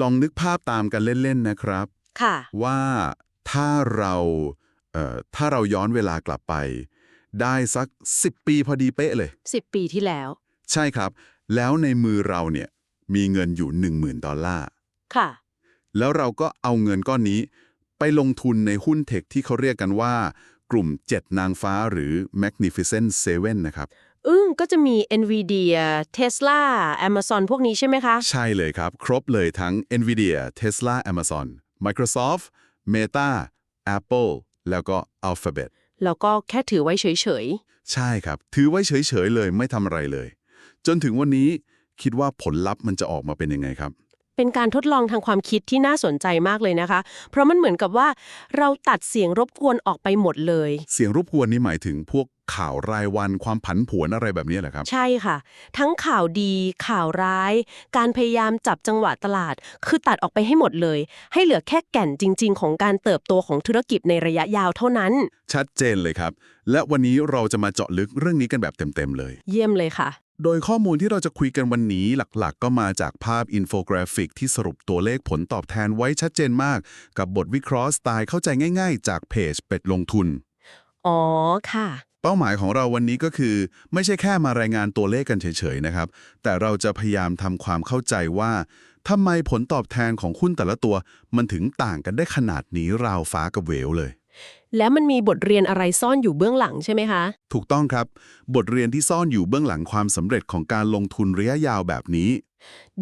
ลองนึกภาพตามกันเล่น ๆ นะครับ ค่ะ ว่าถ้าเราเอ่อถ้าเราย้อนเวลากลับไป ได้สัก 10 ปีพอดีเป๊ะเลย 10 ปีที่แล้ว ใช่ครับ แล้วในมือเราเนี่ยมีเงินอยู่ 10,000 ดอลลาร์ ค่ะ แล้วเราก็เอาเงินก้อนนี้ ไปลงทุนในหุ้นเทคที่เขาเรียกกันว่า กลุ่ม 7 นางฟ้าหรือ Magnificent Seven นะครับ อึ้งก็จะมี NVIDIA Tesla Amazon พวกนี้ใช่ไหมคะ ใช่เลยครับ ครบเลยทั้ง NVIDIA Tesla Amazon Microsoft Meta Apple แล้วก็ Alphabet แล้วก็แค่ถือไว้เฉยใช่ครับ ถือไว้เฉย ๆ เลยไม่ทำอะไรเลย จนถึงวันนี้คิดว่าผลลัพธ์มันจะออกมาเป็นยังไงครับๆ เป็นการทดลองทางความคิดที่น่าสนใจมากเลยนะคะ เพราะมันเหมือนกับว่าเราตัดเสียงรบกวนออกไปหมดเลย เสียงรบกวนนี้หมายถึงพวกข่าวรายวันความผันผวนอะไรแบบนี้แหละครับ ใช่ค่ะ ทั้งข่าวดีข่าวร้าย การพยายามจับจังหวะตลาด คือตัดออกไปให้หมดเลย ให้เหลือแค่แก่นจริง ๆ ของการเติบโตของธุรกิจในระยะยาวเท่านั้น ชัดเจนเลยครับ และวันนี้เราจะมาเจาะลึกเรื่องนี้กันแบบเต็มๆเลย เยี่ยมเลยค่ะ โดยข้อมูลที่เราจะคุยกันวันนี้หลักๆก็มาจากภาพอินโฟกราฟิกที่สรุปตัวเลขผลตอบแทนไว้ชัดเจนมาก กับบทวิเคราะห์สไตล์เข้าใจง่ายๆ จากเพจเป็ดลงทุน อ๋อค่ะ เป้าหมายของเราวันนี้ก็คือ ไม่ใช่แค่มารายงานตัวเลขกันเฉยๆนะครับ แต่เราจะพยายามทำความเข้าใจว่าทำไมผลตอบแทนของหุ้นแต่ละตัว มันถึงต่างกันได้ขนาดนี้ราวฟ้ากับเหวเลย แล้วมันมีบทเรียนอะไรซ่อนอยู่เบื้องหลังใช่ไหมคะ ถูกต้องครับ บทเรียนที่ซ่อนอยู่เบื้องหลังความสำเร็จของการลงทุนระยะยาวแบบนี้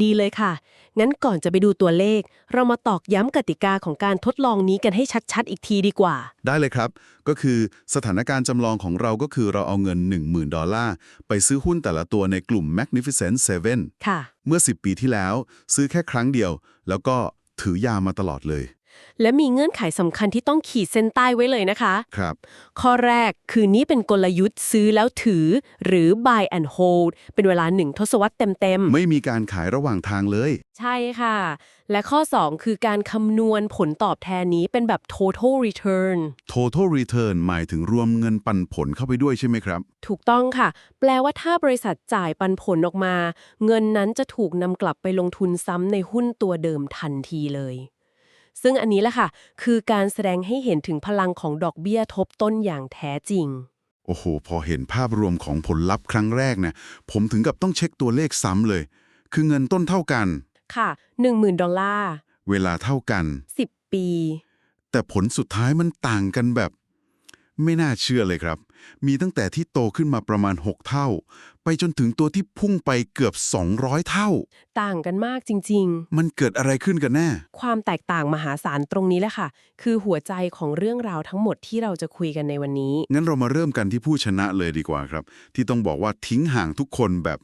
ดีเลยค่ะ งั้นก่อนจะไปดูตัวเลข เรามาตอกย้ำกติกาของการทดลองนี้กันให้ชัดๆ อีกทีดีกว่า ได้เลยครับ ก็คือสถานการณ์จำลองของเราก็คือเราเอาเงิน 10,000 ดอลลาร์ ไปซื้อหุ้นแต่ละตัวในกลุ่ม Magnificent Seven ค่ะ เมื่อ 10 ปีที่แล้ว ซื้อแค่ครั้งเดียว แล้วก็ถือยาวมาตลอดเลย และมีเงื่อนไขสำคัญที่ต้องขีดเส้นใต้ไว้เลยนะคะ ครับ ข้อแรกคือนี้เป็นกลยุทธ์ซื้อแล้วถือ หรือ buy and hold เป็นเวลาหนึ่งทศวรรษเต็มไม่มีการขายระหว่างทางเลย ๆ ใช่ค่ะ และข้อ 2 คือการคำนวณผลตอบแทนนี้เป็นแบบ total return Total Return หมายถึงรวมเงินปันผลเข้าไปด้วยใช่ไหมครับ ถูกต้องค่ะ แปลว่าถ้าบริษัทจ่ายปันผลออกมา เงินนั้นจะถูกนำกลับไปลงทุนซ้ำในหุ้นตัวเดิมทันทีเลย ซึ่งอันนี้แหละค่ะ คือการแสดงให้เห็นถึงพลังของดอกเบี้ยทบต้นอย่างแท้จริง โอ้โห พอเห็นภาพรวมของผลลัพธ์ครั้งแรกเนี่ยผมถึงกับต้องเช็คตัวเลขซ้ำเลย คือเงินต้นเท่ากัน ค่ะ 10,000 ดอลลาร์ เวลาเท่ากัน 10 ปี แต่ผลสุดท้ายมันต่างกันแบบ ไม่น่าเชื่อเลยครับ มีตั้งแต่ที่โตขึ้นมาประมาณ 6 เท่า ไปจนถึงตัวที่พุ่งไปเกือบ 200 เท่า ต่างกันมากจริงมันเกิดอะไรขึ้นกันแน่ๆความแตกต่างมหาศาลตรงนี้แหละค่ะ คือหัวใจของเรื่องราวทั้งหมดที่เราจะคุยกันในวันนี้ งั้นเรามาเริ่มกันที่ผู้ชนะเลยดีกว่าครับ ที่ต้องบอกว่าทิ้งห่างทุกคนแบบ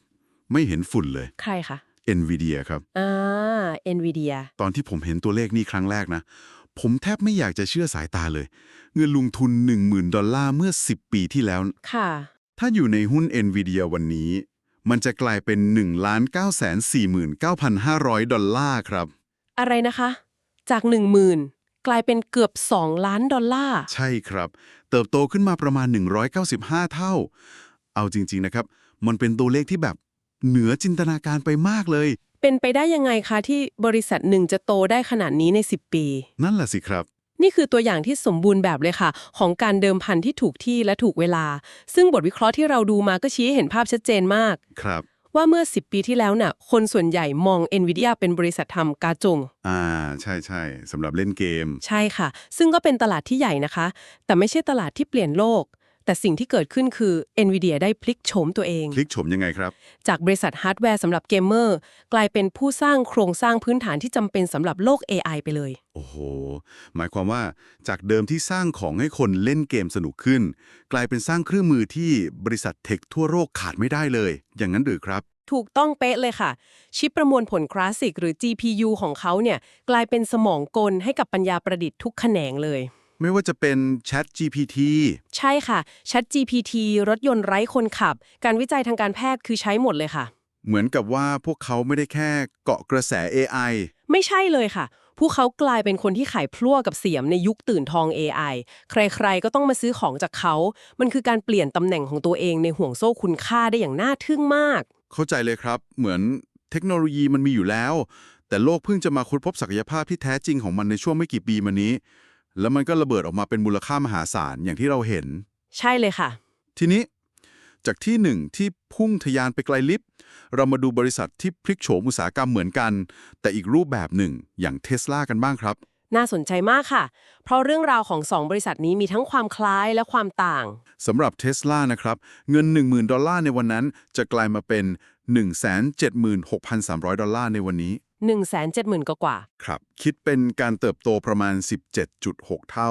ไม่เห็นฝุ่นเลย ใครคะ NVIDIA ครับ อ่า NVIDIA ตอนที่ผมเห็นตัวเลขนี้ครั้งแรกนะ ผมแทบไม่อยากจะเชื่อสายตาเลย เงินลงทุน 10,000 ดอลลาร์เมื่อ 10 ปีที่แล้ว ค่ะ ถ้าอยู่ในหุ้น NVIDIA วันนี้ มันจะกลายเป็น 1 9 4 9 5 0 0 ดอลลาร์ครับ อะไรนะคะ จาก 10,000 กลายเป็นเกือบ 2 ล้านดอลลาร์ ใช่ครับ เติบโตขึ้นมาประมาณ 195 เท่า เอาจริง ๆ นะครับ มันเป็นตัวเลขที่แบบเหนือจินตนาการไปมากเลย เป็นไปได้ยังไงคะที่บริษัทหนึ่งจะโตได้ขนาดนี้ใน 10 ปี นั่นแหละสิครับ นี่คือตัวอย่างที่สมบูรณ์แบบเลยค่ะ ของการเดิมพันที่ถูกที่และถูกเวลา ซึ่งบทวิเคราะห์ที่เราดูมาก็ชี้ให้เห็นภาพชัดเจนมาก ครับ ว่าเมื่อ 10 ปีที่แล้วน่ะ คนส่วนใหญ่มอง NVIDIA เป็นบริษัททำกาจง อ่า ใช่ใช่สำหรับเล่นเกม ใช่ค่ะ ซึ่งก็เป็นตลาดที่ใหญ่นะคะ แต่ไม่ใช่ตลาดที่เปลี่ยนโลก แต่สิ่งที่เกิดขึ้นคือ NVIDIA ได้พลิกโฉมตัวเองคลิกชมยังไงครับ จากบริษัทฮาร์ดแวร์สำหรับเกมเมอร์ กลายเป็นผู้สร้างโครงสร้างพื้นฐานที่จำเป็นสำหรับโลก AI ไปเลย โอ้โห หมายความว่าจากเดิมที่สร้างของให้คนเล่นเกมสนุกขึ้น กลายเป็นสร้างเครื่องมือที่บริษัทเทคทั่วโลกขาดไม่ได้เลย อย่างนั้นหรือครับถูกต้องเป๊ะเลยค่ะ ชิปประมวลผลคลาสสิกหรือ GPU ของเขาเนี่ยกลายเป็นสมองกลให้กับปัญญาประดิษฐ์ทุกแขนงเลย ไม่ว่าจะเป็น Chat GPT ใช่ค่ะ Chat GPT รถยนต์ไร้คนขับ การวิจัยทางการแพทย์คือใช้หมดเลยค่ะ เหมือนกับว่าพวกเขาไม่ได้แค่เกาะกระแส AI ไม่ใช่เลยค่ะ พวกเขากลายเป็นคนที่ขายพลั่วกับเสียมในยุคตื่นทอง AI ใครๆ ก็ต้องมาซื้อของจากเขา มันคือการเปลี่ยนตำแหน่งของตัวเองในห่วงโซ่คุณค่าได้อย่างน่าทึ่งมาก เข้าใจเลยครับ เหมือนเทคโนโลยีมันมีอยู่แล้ว แต่โลกเพิ่งจะมาค้นพบศักยภาพที่แท้จริงของมันในช่วงไม่กี่ปีมานี้ แล้วมันก็ระเบิดออกมาเป็นมูลค่ามหาศาลอย่างที่เราเห็น ใช่เลยค่ะ ทีนี้ จากที่หนึ่งที่พุ่งทะยานไปไกลลิฟต์เรามาดูบริษัทที่พลิกโฉมอุตสาหกรรมเหมือนกัน แต่อีกรูปแบบหนึ่งอย่างเทสลากันบ้างครับ น่าสนใจมากค่ะ เพราะเรื่องราวของสองบริษัทนี้มีทั้งความคล้ายและความต่าง สำหรับเทสลานะครับ เงิน 10,000 ดอลลาร์ในวันนั้นจะกลายมาเป็น 176,300 ดอลลาร์ในวันนี้ 170,000 กว่า ครับ คิดเป็นการเติบโตประมาณ 17.6 เท่า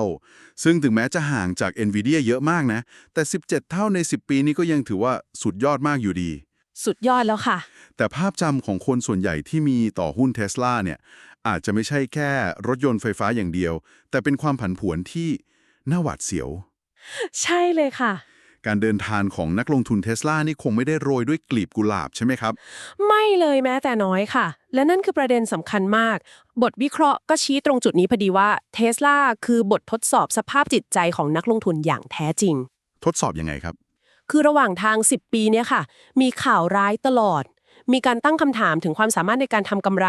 ซึ่งถึงแม้จะห่างจาก NVIDIA เยอะมากนะ แต่ 17 เท่าใน 10 ปีนี้ก็ยังถือว่าสุดยอดมากอยู่ดีๆสุดยอดแล้วค่ะ แต่ภาพจำของคนส่วนใหญ่ที่มีต่อหุ้นเทสลาเนี่ย อาจจะไม่ใช่แค่รถยนต์ไฟฟ้าอย่างเดียว แต่เป็นความผันผวนที่น่าหวาดเสียว ใช่เลยค่ะ การเดินทางของนักลงทุนเทสลานี่คงไม่ได้โรยด้วยกลีบกุหลาบใช่ไหมครับ ไม่เลยแม้แต่น้อยค่ะ และนั่นคือประเด็นสำคัญมาก บทวิเคราะห์ก็ชี้ตรงจุดนี้พอดีว่าเทสลาคือบททดสอบสภาพจิตใจของนักลงทุนอย่างแท้จริง ทดสอบยังไงครับ คือระหว่างทาง 10 ปีเนี่ยค่ะ มีข่าวร้ายตลอด มีการตั้งคำถามถึงความสามารถในการทำกำไร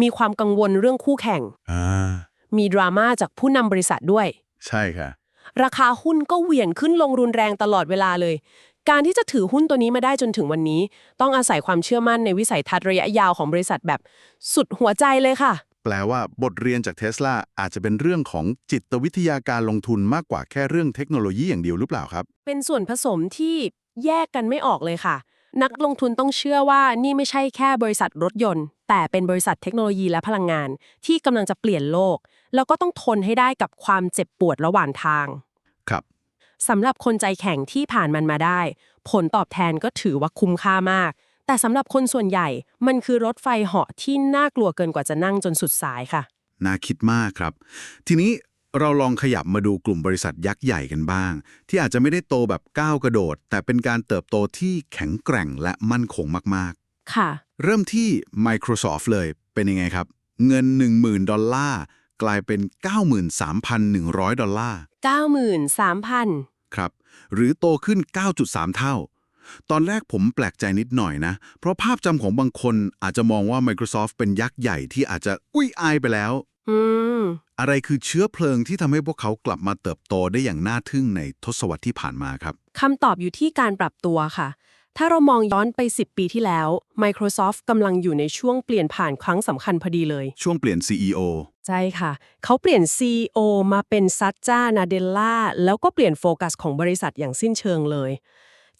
มีความกังวลเรื่องคู่แข่งอ่ามีดราม่าจากผู้นำบริษัทด้วย ใช่ค่ะ ราคาหุ้นก็เหวี่ยงขึ้นลงรุนแรงตลอดเวลาเลย การที่จะถือหุ้นตัวนี้มาได้จนถึงวันนี้ ต้องอาศัยความเชื่อมั่นในวิสัยทัศน์ระยะยาวของบริษัทแบบสุดหัวใจเลยค่ะ แปลว่าบทเรียนจากเทสลาอาจจะเป็นเรื่องของจิตวิทยาการลงทุนมากกว่าแค่เรื่องเทคโนโลยีอย่างเดียวหรือเปล่าครับ เป็นส่วนผสมที่แยกกันไม่ออกเลยค่ะ นักลงทุนต้องเชื่อว่านี่ไม่ใช่แค่บริษัทรถยนต์ แต่เป็นบริษัทเทคโนโลยีและพลังงาน ที่กำลังจะเปลี่ยนโลก แล้วก็ต้องทนให้ได้กับความเจ็บปวดระหว่างทางครับสำหรับคนใจแข็งที่ผ่านมันมาได้ ผลตอบแทนก็ถือว่าคุ้มค่ามาก แต่สำหรับคนส่วนใหญ่มันคือรถไฟเหาะที่น่ากลัวเกินกว่าจะนั่งจนสุดสายค่ะ น่าคิดมากครับ ทีนี้เราลองขยับมาดูกลุ่มบริษัทยักษ์ใหญ่กันบ้าง ที่อาจจะไม่ได้โตแบบก้าวกระโดด แต่เป็นการเติบโตที่แข็งแกร่งและมั่นคงมากค่ะๆเริ่มที่ Microsoft เลยเป็นยังไงครับ เงิน 10,000 ดอลลาร์ กลายเป็น 93,100 ดอลลาร์ 93,000 ครับ หรือโตขึ้น 9.3 เท่า ตอนแรกผมแปลกใจนิดหน่อยนะ เพราะภาพจำของบางคนอาจจะมองว่า Microsoft เป็นยักษ์ใหญ่ที่อาจจะอุ้ยอายไปแล้ว อืม อะไรคือเชื้อเพลิงที่ทำให้พวกเขากลับมาเติบโตได้อย่างน่าทึ่งในทศวรรษที่ผ่านมาครับ คำตอบอยู่ที่การปรับตัวค่ะ ถ้าเรามองย้อนไป 10 ปีที่แล้ว Microsoft กำลังอยู่ในช่วงเปลี่ยนผ่านครั้งสำคัญพอดีเลย ช่วงเปลี่ยน CEO ใช่ค่ะ เขาเปลี่ยน CEO มาเป็นซัตจ้านาเดลล่าแล้วก็เปลี่ยนโฟกัสของบริษัทอย่างสิ้นเชิงเลย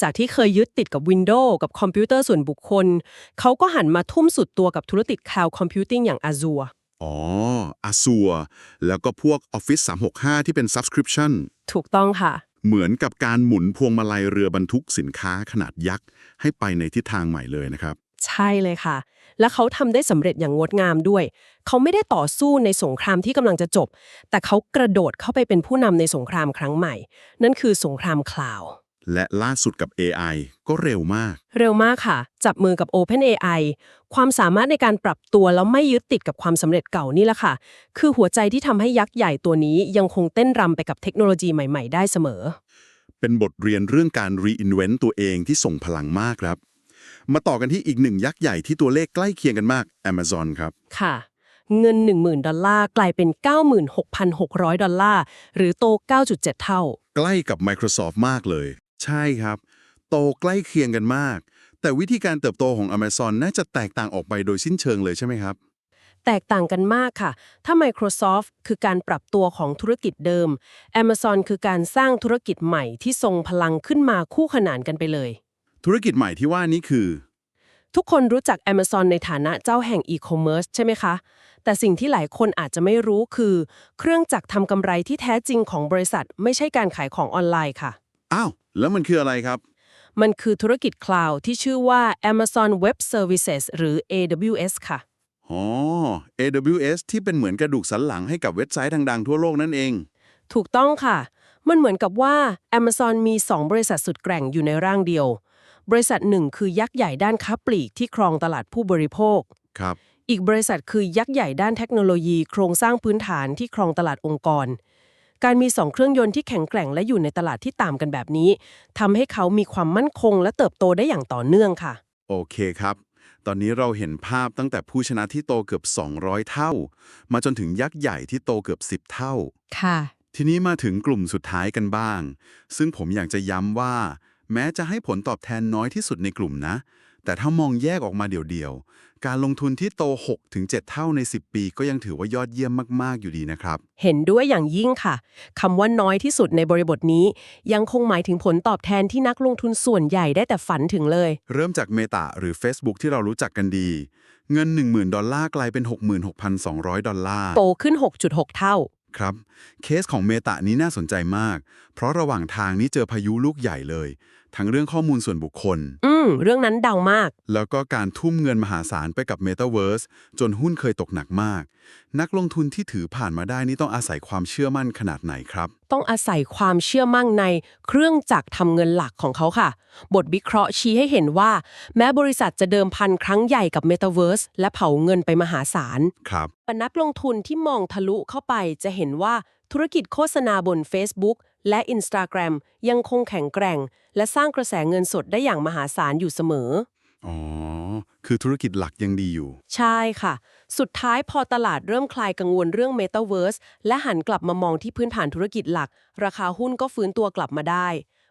จากที่เคยยึดติดกับ Windows กับคอมพิวเตอร์ส่วนบุคคล เขาก็หันมาทุ่มสุดตัวกับธุรกิจ Cloud Computing อย่าง Azure อ๋อ Azure แล้วก็พวก Office 365 ที่เป็น Subscription ถูกต้องค่ะ เหมือนกับการหมุนพวงมาลัยเรือบรรทุกสินค้าขนาดยักษ์ ให้ไปในทิศทางใหม่เลยนะครับ ใช่เลยค่ะ และเขาทำได้สำเร็จอย่างงดงามด้วย เขาไม่ได้ต่อสู้ในสงครามที่กำลังจะจบ แต่เขากระโดดเข้าไปเป็นผู้นำในสงครามครั้งใหม่ นั่นคือสงครามคลาว และล่าสุดกับ AI ก็เร็วมาก เร็วมากค่ะ จับมือกับ OpenAI ความสามารถในการปรับตัวแล้วไม่ยึดติดกับความสำเร็จเก่านี่แหละค่ะ คือหัวใจที่ทำให้ยักษ์ใหญ่ตัวนี้ยังคงเต้นรำไปกับเทคโนโลยีใหม่ ๆ ได้เสมอ เป็นบทเรียนเรื่องการ reinvent ตัวเองที่ส่งพลังมากครับ มาต่อกันที่อีกหนึ่งยักษ์ใหญ่ที่ตัวเลขใกล้เคียงกันมาก Amazon ครับ ค่ะ เงิน 10,000 ดอลลาร์กลายเป็น 96,600 ดอลลาร์หรือโต 9.7 เท่า ใกล้กับ Microsoft มากเลย ใช่ครับ โตใกล้เคียงกันมาก แต่วิธีการเติบโตของ Amazon น่าจะแตกต่างออกไปโดยสิ้นเชิงเลยใช่ไหมครับ แตกต่างกันมากค่ะ ถ้า Microsoft คือการปรับตัวของธุรกิจเดิม Amazon คือการสร้างธุรกิจใหม่ที่ทรงพลังขึ้นมาคู่ขนานกันไปเลย ธุรกิจใหม่ที่ว่านี้คือ ทุกคนรู้จัก Amazon ในฐานะเจ้าแห่งอีคอมเมิร์ซใช่ไหมคะ แต่สิ่งที่หลายคนอาจจะไม่รู้คือ เครื่องจักรทำกำไรที่แท้จริงของบริษัท ไม่ใช่การขายของออนไลน์ค่ะ อ้าว แล้วมันคืออะไรครับ มันคือธุรกิจคลาวด์ที่ชื่อว่า Amazon Web Services หรือ AWS ค่ะ อ๋อ AWS ที่เป็นเหมือนกระดูกสันหลังให้กับเว็บไซต์ดังๆทั่วโลกนั่นเอง ถูกต้องค่ะ มันเหมือนกับว่า Amazon มี 2 บริษัทสุดแกร่งอยู่ในร่างเดียว บริษัทหนึ่งคือยักษ์ใหญ่ด้านค้าปลีกที่ครองตลาดผู้บริโภค ครับ อีกบริษัทคือยักษ์ใหญ่ด้านเทคโนโลยี โครงสร้างพื้นฐานที่ครองตลาดองค์กร การมี 2 เครื่องยนต์ที่แข็งแกร่งและอยู่ในตลาดที่ต่างกันแบบนี้ทำให้เขามีความมั่นคงและเติบโตได้อย่างต่อเนื่องค่ะ โอเคครับ ตอนนี้เราเห็นภาพตั้งแต่ผู้ชนะที่โตเกือบ 200 เท่า มาจนถึงยักษ์ใหญ่ที่โตเกือบ 10 เท่า ค่ะ ทีนี้มาถึงกลุ่มสุดท้ายกันบ้าง ซึ่งผมอยากจะย้ำว่า แม้จะให้ผลตอบแทนน้อยที่สุดในกลุ่มนะ แต่ถ้ามองแยกออกมาเดี่ยวๆ การลงทุนที่โต 6-7 เท่าใน 10 ปีก็ยังถือว่ายอดเยี่ยมมาก ๆ อยู่ดีนะครับ เห็นด้วยอย่างยิ่งค่ะคำว่าน้อยที่สุดในบริบทนี้ ยังคงหมายถึงผลตอบแทนที่นักลงทุนส่วนใหญ่ได้แต่ฝันถึงเลย เริ่มจากเมตาหรือ Facebook ที่เรารู้จักกันดี เงิน 10,000 ดอลลาร์กลายเป็น 66,200 ดอลลาร์ โตขึ้น 6.6 เท่าครับ เคสของเมตานี้น่าสนใจมาก เพราะระหว่างทางนี้เจอพายุลูกใหญ่เลย ทั้งเรื่องข้อมูลส่วนบุคคล อืม เรื่องนั้นดังมาก แล้วก็การทุ่มเงินมหาศาลไปกับ Metaverse จนหุ้นเคยตกหนักมาก นักลงทุนที่ถือผ่านมาได้นี่ต้องอาศัยความเชื่อมั่นขนาดไหนครับ ต้องอาศัยความเชื่อมั่นในเครื่องจักรทำเงินหลักของเขาค่ะ บทวิเคราะห์ชี้ให้เห็นว่า แม้บริษัทจะเดิมพันครั้งใหญ่กับ Metaverse และเผาเงินไปมหาศาลครับแต่นักลงทุนที่มองทะลุเข้าไปจะเห็นว่าธุรกิจโฆษณาบน Facebook และ Instagram ยังคงแข็งแกร่ง และสร้างกระแสเงินสดได้อย่างมหาศาลอยู่เสมอ อ๋อ คือธุรกิจหลักยังดีอยู่ ใช่ค่ะ สุดท้ายพอตลาดเริ่มคลายกังวลเรื่อง Metaverse และหันกลับมามองที่พื้นฐานธุรกิจหลัก ราคาหุ้นก็ฟื้นตัวกลับมาได้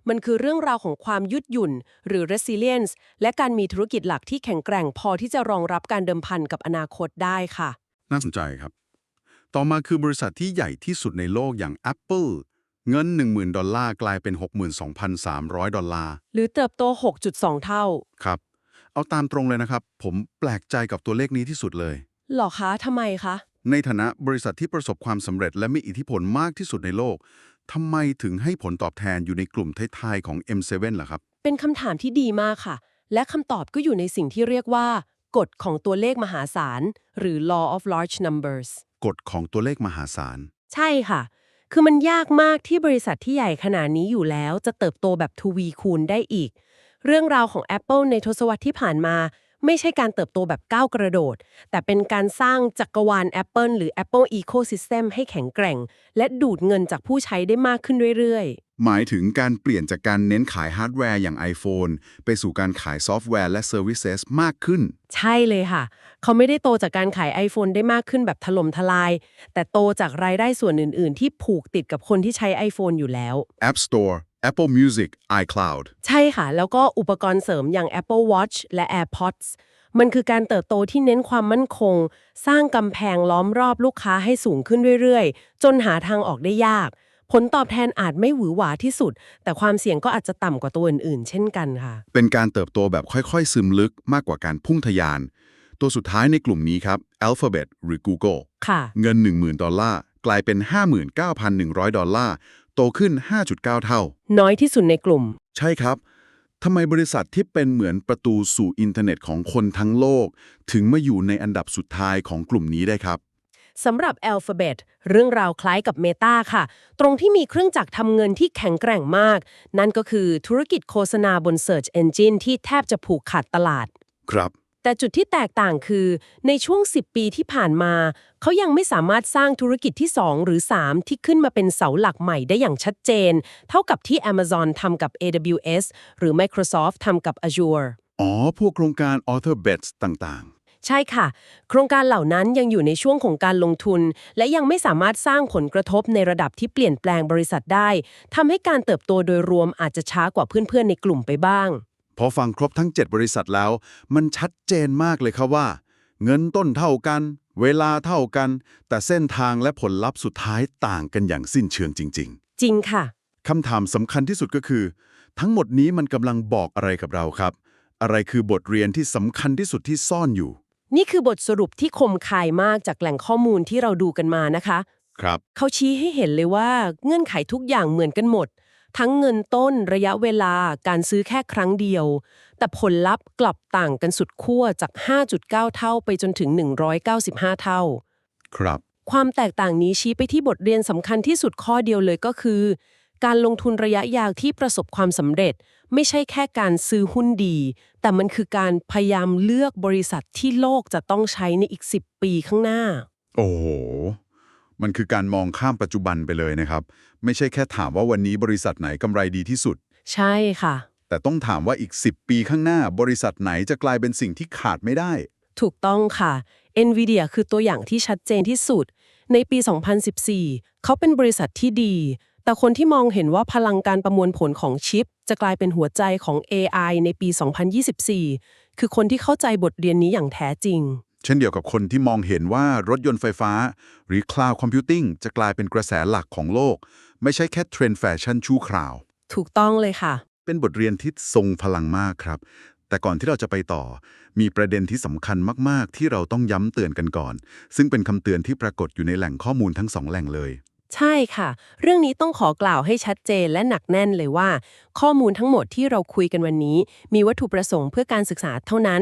มันคือเรื่องราวของความยืดหยุ่น หรือ resilience และการมีธุรกิจหลักที่แข็งแกร่ง พอที่จะรองรับการเดิมพันกับอนาคตได้ค่ะ น่าสนใจครับ ต่อมาคือบริษัทที่ใหญ่ที่สุดในโลกอย่าง Apple เงิน 10,000 ดอลลาร์กลายเป็น 62,300 ดอลลาร์ หรือเติบโต 6.2 เท่า ครับ เอาตามตรงเลยนะครับ ผมแปลกใจกับตัวเลขนี้ที่สุดเลย หรอคะทำไมคะ ในฐานะบริษัทที่ประสบความสำเร็จและมีอิทธิพลมากที่สุดในโลกทำไมถึงให้ผลตอบแทนอยู่ในกลุ่มท้ายๆของ M7 ล่ะครับ เป็นคำถามที่ดีมากค่ะ และคำตอบก็อยู่ในสิ่งที่เรียกว่า กฎของตัวเลขมหาศาล หรือ law of large numbers กฎของตัวเลขมหาศาล ใช่ค่ะ คือมันยากมากที่บริษัทที่ใหญ่ขนาดนี้อยู่แล้ว จะเติบโตแบบทวีคูณได้อีก เรื่องราวของ Apple ในทศวรรษที่ผ่านมา ไม่ใช่การเติบโตแบบก้าวกระโดด แต่เป็นการสร้างจักรวาล Apple หรือ Apple Ecosystem ให้แข็งแกร่ง และดูดเงินจากผู้ใช้ได้มากขึ้นเรื่อยๆ หมายถึงการเปลี่ยนจากการเน้นขายฮาร์ดแวร์อย่าง iPhone ไปสู่การขายซอฟต์แวร์และเซอร์วิสมากขึ้น ใช่เลยค่ะ เขาไม่ได้โตจากการขาย iPhone ได้มากขึ้นแบบถล่มทลาย แต่โตจากรายได้ส่วนอื่น ๆ ที่ผูกติดกับคนที่ใช้ iPhone อยู่แล้ว App Store Apple Music iCloud ใช่ค่ะ แล้วก็อุปกรณ์เสริมอย่าง Apple Watch และ AirPods มันคือการเติบโตที่เน้นความมั่นคง สร้างกำแพงล้อมรอบลูกค้าให้สูงขึ้นเรื่อยๆ จนหาทางออกได้ยาก ผลตอบแทนอาจไม่หวือหวาที่สุด แต่ความเสี่ยงก็อาจจะต่ำกว่าตัวอื่นๆ เช่นกันค่ะ เป็นการเติบโตแบบค่อยๆ ซึมลึกมากกว่าการพุ่งทะยาน ตัวสุดท้ายในกลุ่มนี้ครับ Alphabet หรือ Google ค่ะ เงิน 10,000 ดอลลาร์กลายเป็น 59,100 ดอลลาร์ โตขึ้น 5.9 เท่า น้อยที่สุดในกลุ่ม ใช่ครับทำไมบริษัทที่เป็นเหมือนประตูสู่อินเทอร์เน็ตของคนทั้งโลก ถึงมาอยู่ในอันดับสุดท้ายของกลุ่มนี้ได้ครับสำหรับ Alphabet เรื่องราวคล้ายกับ Meta ค่ะ ตรงที่มีเครื่องจักรทำเงินที่แข็งแกร่งมาก นั่นก็คือธุรกิจโฆษณาบน Search Engine ที่แทบจะผูกขาดตลาด ครับ แต่จุดที่แตกต่างคือ ในช่วง 10 ปีที่ผ่านมา เขายังไม่สามารถสร้างธุรกิจที่ 2 หรือ 3 ที่ขึ้นมาเป็นเสาหลักใหม่ได้อย่างชัดเจน เท่ากับที่ Amazon ทำกับ AWS หรือ Microsoft ทำกับ Azure อ๋อ พวกโครงการ Author Bets ต่างใช่ค่ะ โครงการเหล่านั้นยังอยู่ในช่วงของการลงทุน และยังไม่สามารถสร้างผลกระทบในระดับที่เปลี่ยนแปลงบริษัทได้ทำให้การเติบโตโดยรวมอาจจะช้ากว่าเพื่อนๆในกลุ่มไปบ้างๆ พอฟังครบทั้ง 7 บริษัทแล้ว มันชัดเจนมากเลยครับว่า เงินต้นเท่ากัน เวลาเท่ากัน แต่เส้นทางและผลลัพธ์สุดท้ายต่างกันอย่างสิ้นเชิงจริง ๆ จริงค่ะคำถามสำคัญที่สุดก็คือ ทั้งหมดนี้มันกำลังบอกอะไรกับเราครับ อะไรคือบทเรียนที่สำคัญที่สุดที่ซ่อนอยู่ นี่คือบทสรุปที่คมคายมากจากแหล่งข้อมูลที่เราดูกันมานะคะ ครับ เขาชี้ให้เห็นเลยว่าเงื่อนไขทุกอย่างเหมือนกันหมด ทั้งเงินต้นระยะเวลาการซื้อแค่ครั้งเดียว แต่ผลลัพธ์กลับต่างกันสุดขั้วจาก 5.9 เท่าไปจนถึง 195 เท่า ครับ ความแตกต่างนี้ชี้ไปที่บทเรียนสำคัญที่สุดข้อเดียวเลยก็คือ การลงทุนระยะยาวที่ประสบความสำเร็จ ไม่ใช่แค่การซื้อหุ้นดี แต่มันคือการพยายามเลือกบริษัทที่โลกจะต้องใช้ในอีก 10 ปีข้างหน้า โอ้โห มันคือการมองข้ามปัจจุบันไปเลยนะครับ ไม่ใช่แค่ถามว่าวันนี้บริษัทไหนกำไรดีที่สุด ใช่ค่ะ แต่ต้องถามว่าอีก 10 ปีข้างหน้าบริษัทไหนจะกลายเป็นสิ่งที่ขาดไม่ได้ ถูกต้องค่ะ NVIDIA คือตัวอย่างที่ชัดเจนที่สุด ในปี 2014 เขาเป็นบริษัทที่ดี แต่คนที่มองเห็นว่าพลังการประมวลผลของชิป จะกลายเป็นหัวใจของ AI ในปี 2024 คือคนที่เข้าใจบทเรียนนี้อย่างแท้จริง เช่นเดียวกับคนที่มองเห็นว่ารถยนต์ไฟฟ้า หรือ Cloud Computing จะกลายเป็นกระแสหลักของโลก ไม่ใช่แค่เทรนด์แฟชั่นชั่วคราว ถูกต้องเลยค่ะ เป็นบทเรียนที่ทรงพลังมากครับ แต่ก่อนที่เราจะไปต่อ มีประเด็นที่สำคัญมาก ๆ ที่เราต้องย้ำเตือนกันก่อน ซึ่งเป็นคำเตือนที่ปรากฏอยู่ในแหล่งข้อมูลทั้งสองแหล่งเลยใช่ค่ะ เรื่องนี้ต้องขอกล่าวให้ชัดเจนและหนักแน่นเลยว่า ข้อมูลทั้งหมดที่เราคุยกันวันนี้ มีวัตถุประสงค์เพื่อการศึกษาเท่านั้น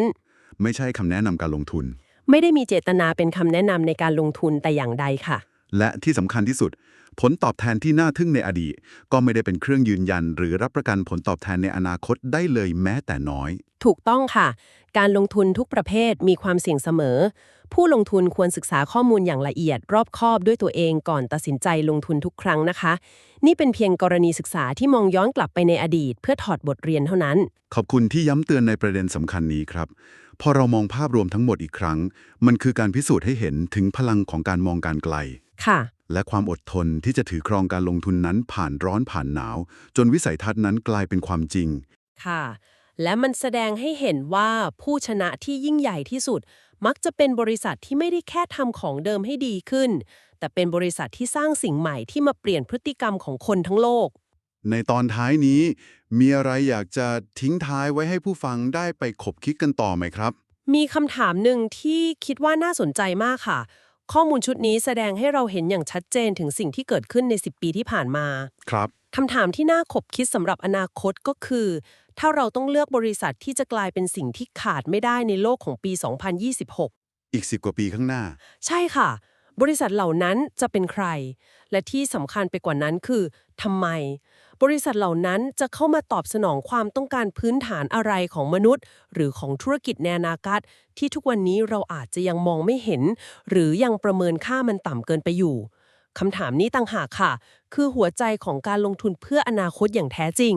ไม่ใช่คำแนะนำการลงทุน ไม่ได้มีเจตนาเป็นคำแนะนำในการลงทุนแต่อย่างใดค่ะ และที่สำคัญที่สุด ผลตอบแทนที่น่าทึ่งในอดีต ก็ไม่ได้เป็นเครื่องยืนยัน หรือรับประกันผลตอบแทนในอนาคตได้เลยแม้แต่น้อย ถูกต้องค่ะ การลงทุนทุกประเภทมีความเสี่ยงเสมอ ผู้ลงทุนควรศึกษาข้อมูลอย่างละเอียด รอบคอบด้วยตัวเองก่อนตัดสินใจลงทุนทุกครั้งนะคะ นี่เป็นเพียงกรณีศึกษาที่มองย้อนกลับไปในอดีต เพื่อถอดบทเรียนเท่านั้น ขอบคุณที่ย้ำเตือนในประเด็นสำคัญนี้ครับพอเรามองภาพรวมทั้งหมดอีกครั้ง มันคือการพิสูจน์ให้เห็นถึงพลังของการมองการไกล ค่ะ และความอดทนที่จะถือครองการลงทุนนั้นผ่านร้อนผ่านหนาว จนวิสัยทัศน์นั้นกลายเป็นความจริง ค่ะ และมันแสดงให้เห็นว่าผู้ชนะที่ยิ่งใหญ่ที่สุด มักจะเป็นบริษัทที่ไม่ได้แค่ทำของเดิมให้ดีขึ้น แต่เป็นบริษัทที่สร้างสิ่งใหม่ที่มาเปลี่ยนพฤติกรรมของคนทั้งโลก ในตอนท้ายนี้ มีอะไรอยากจะทิ้งท้ายไว้ให้ผู้ฟังได้ไปขบคิดกันต่อไหมครับ มีคำถามหนึ่งที่คิดว่าน่าสนใจมากค่ะ ข้อมูลชุดนี้แสดงให้เราเห็นอย่างชัดเจนถึงสิ่งที่เกิดขึ้นใน 10 ปีที่ผ่านมา ครับคำถามที่น่าขบคิดสำหรับอนาคตก็คือ ถ้าเราต้องเลือกบริษัทที่จะกลายเป็นสิ่งที่ขาดไม่ได้ในโลกของปี 2026 อีกสิบกว่าปีข้างหน้า ใช่ค่ะ บริษัทเหล่านั้นจะเป็นใคร และที่สำคัญไปกว่านั้นคือทำไม บริษัทเหล่านั้นจะเข้ามาตอบสนองความต้องการพื้นฐานอะไรของมนุษย์ หรือของธุรกิจในอนาคตที่ทุกวันนี้เราอาจจะยังมองไม่เห็น หรือยังประเมินค่ามันต่ำเกินไปอยู่คำถามนี้ต่างหากค่ะ คือหัวใจของการลงทุนเพื่ออนาคตอย่างแท้จริง